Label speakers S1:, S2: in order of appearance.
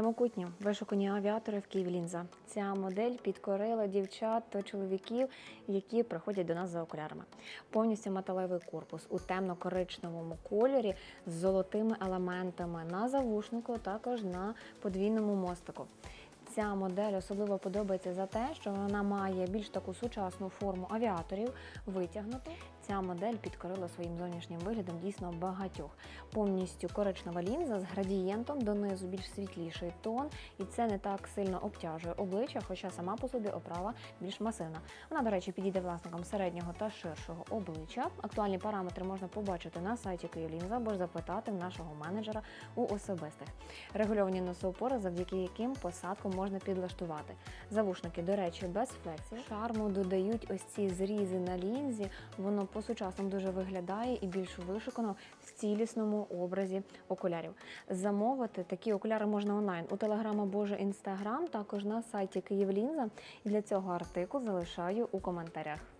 S1: Прямокутні вишукані авіатори в Києві лінза. Ця модель підкорила дівчат та чоловіків, які приходять до нас за окулярами. Повністю металевий корпус у темно-коричневому кольорі з золотими елементами на завушнику, також на подвійному мостику. Ця модель особливо подобається за те, що вона має більш таку сучасну форму авіаторів, витягнуту. Ця модель підкорила своїм зовнішнім виглядом дійсно багатьох. Повністю коричнева лінза з градієнтом донизу більш світліший тон, і це не так сильно обтяжує обличчя, хоча сама по собі оправа більш масивна. Вона, до речі, підійде власникам середнього та ширшого обличчя. Актуальні параметри можна побачити на сайті Київлінза або ж запитати в нашого менеджера у особистих. Регульовані носоупори, завдяки яким посадку можна підлаштувати. Завушники, до речі, без флексів. Шарму додають ось ці зрізи на лінзі. Воно по-сучасному дуже виглядає і більш вишукано в цілісному образі окулярів. Замовити такі окуляри можна онлайн у Телеграм або ж Інстаграм, також на сайті Київлінза. І для цього артикул залишаю у коментарях.